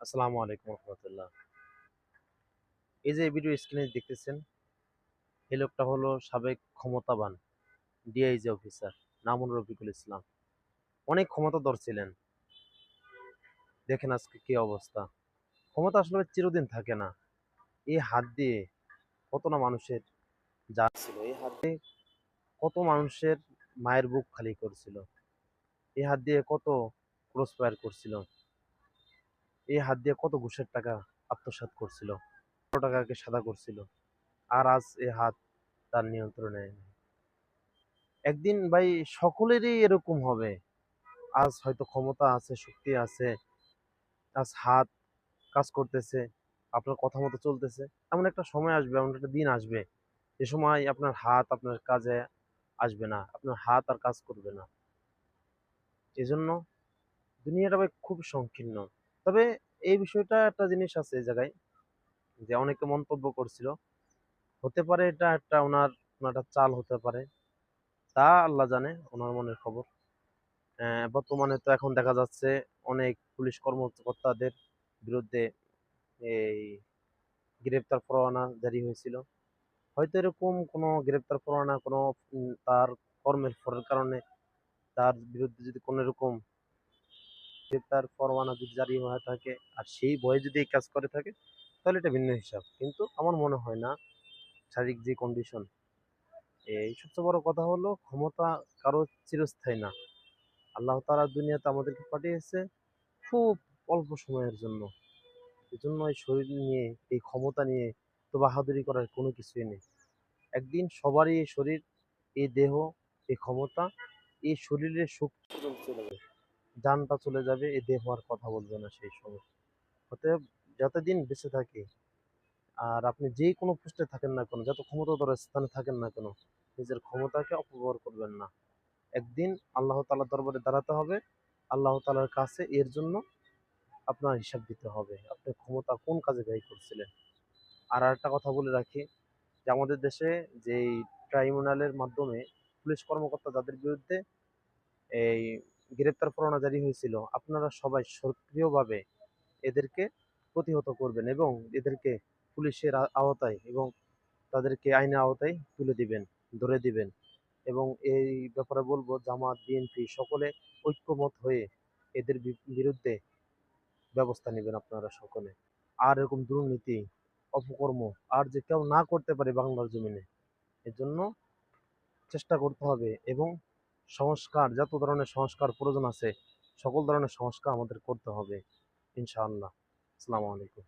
আসসালামু আলাইকুম রহমতুল্লাহ। এই যে ভিডিও স্ক্রিনে দেখতেছেন, এই লোকটা হলো সাবেক ক্ষমতাবান ডিআইজি অফিসার নামুন রফিকুল ইসলাম। অনেক ক্ষমতাধর ছিলেন। দেখেন আজকে কি অবস্থা। ক্ষমতা আসলে চিরদিন থাকে না। এই হাত দিয়ে কত না মানুষের যা ছিল, এই হাত দিয়ে কত মানুষের মায়ের বুক খালি করছিল। এই হাত দিয়ে কত ক্রস করছিল। এই হাত দিয়ে কত ঘুষের টাকা আত্মসাৎ করছিল? কত টাকাকে সাদা করছিল? আর আজ এই হাত তার নিয়ন্ত্রণে একদিন ভাই সকলেরই এরকম হবে। আজ হয়তো ক্ষমতা আছে, শক্তি আছে, আজ হাত কাজ করতেছে, আপনার কথা মতো চলতেছে। এমন একটা সময় আসবে, এমন একটা দিন আসবে। যে সময় আপনার হাত আপনার কাজে আসবে না, আপনার হাত আর কাজ করবে না। এজন্য দুনিয়াটা ভাই খুব সংকীর্ণ। তবে এই বিষয়টা একটা জিনিস আছে এই জায়গায় যে অনেকে মন্তব্য করছিল। হতে পারে এটা একটা ওনার একটা চাল হতে পারে। তা আল্লাহ জানে, ওনার মনের খবর। বর্তমানে তো এখন দেখা যাচ্ছে অনেক পুলিশ কর্মকর্তাদের বিরুদ্ধে এই গ্রেপ্তার পরোয়ানা জারি হয়েছিল। হয়তো এরকম কোনো গ্রেপ্তার পরোয়ানা কোনো তার কর্মের ফলের কারণে তার বিরুদ্ধে যদি কোনো এরকম গ্রেপ্তার পরোয়ানা যদি জারি হয়ে থাকে আর সেই ভয়ে যদি এই কাজ করে থাকে, তাহলে এটা ভিন্ন হিসাব। কিন্তু আমার মনে হয় না শারীরিক যে কন্ডিশন এই সবচেয়ে বড় কথা হলো ক্ষমতা কারও চিরস্থায়ী না। আল্লাহ তাআলা দুনিয়াতে আমাদেরকে পাঠিয়েছে খুব অল্প সময়ের জন্য। এজন্য এই শরীর নিয়ে, এই ক্ষমতা নিয়ে তো বাহাদুরি করার কোনো কিছুই নেই। একদিন সবারই এই শরীর, এই দেহ, এই ক্ষমতা, এই শরীরের পর্যন্ত চলে যাবে জানটা চলে যাবে, এই দেহ আর কথা বলবে না সেই সময়। অতএব যতদিন বেঁচে থাকি, আর আপনি যে কোনো পোস্টে থাকেন না কেন, যত ক্ষমতাধর স্থানে থাকেন না কেন, নিজের ক্ষমতাকে অপব্যবহার করবেন না। একদিন আল্লাহ তালার দরবারে দাঁড়াতে হবে, আল্লাহ তালার কাছে এর জন্য আপনার হিসাব দিতে হবে, আপনি ক্ষমতা কোন কাজে ব্যয় করছিলেন? আর একটা কথা বলে রাখি, যে আমাদের দেশে যেই ট্রাইব্যুনালের মাধ্যমে পুলিশ কর্মকর্তা যাদের বিরুদ্ধে এই গ্রেপ্তার পরোয়ানা জারি হয়েছিল, আপনারা সবাই সক্রিয়ভাবে এদেরকে প্রতিহত করবেন এবং এদেরকে পুলিশের আওতায় এবং তাদেরকে আইনের আওতায় তুলে দিবেন, ধরে দিবেন এবং এই ব্যাপারে বলব, জামাত বিএনপি সকলে ঐক্যমত হয়ে এদের বিরুদ্ধে ব্যবস্থা নেবেন আপনারা সকলে। আর এরকম দুর্নীতি, অপকর্ম আর যে কেউ না করতে পারে বাংলার জমিনে এর জন্য চেষ্টা করতে হবে এবং সংস্কার, যত ধরনের সংস্কার প্রয়োজন আছে, সকল ধরনের সংস্কার আমাদের করতে হবে, ইনশাআল্লাহ। আসসালামু আলাইকুম।